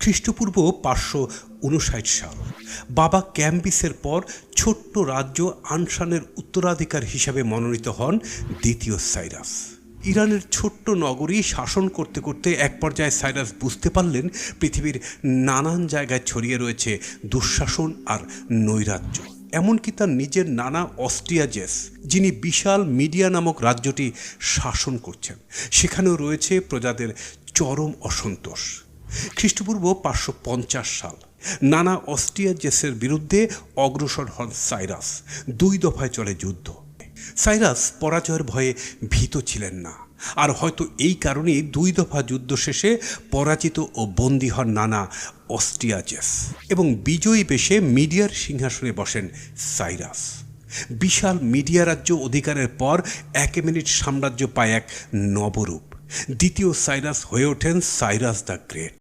খ্রিস্টপূর্ব পাঁচশো উনষাট সাল। বাবা ক্যাম্বিসের পর ছোট্ট রাজ্য আনসানের উত্তরাধিকার হিসাবে মনোনীত হন দ্বিতীয় সাইরাস। ইরানের ছোট্ট নগরী শাসন করতে করতে এক পর্যায়ে সাইরাস বুঝতে পারলেন পৃথিবীর নানান জায়গায় ছড়িয়ে রয়েছে দুঃশাসন আর নৈরাজ্য। এমনকি তার নিজের নানা অস্ট্রিয়াজেস যিনি বিশাল মিডিয়া নামক রাজ্যটি শাসন করছেন। সেখানেও রয়েছে প্রজাদের চরম অসন্তোষ। খ্রিস্টপূর্ব পাঁচশো পঞ্চাশ সাল। নানা অস্ট্রিয়াজেসের বিরুদ্ধে অগ্রসর হন সাইরাস। দুই দফায় চলে যুদ্ধ। সাইরাস পরাজয়ের ভয়ে ভীত ছিলেন না। আর হয়তো এই কারণেই দুই দফা যুদ্ধ শেষে পরাজিত ও বন্দী হন নানা অস্ট্রিয়াজেস এবং বিজয়ী বেশে মিডিয়ার সিংহাসনে বসেন সাইরাস। বিশাল মিডিয়া রাজ্য অধিকারের পর একেমিনিট সাম্রাজ্য পায় এক নবরূপ। দ্বিতীয় সাইরাস হয়ে ওঠেন সাইরাস দ্য গ্রেট।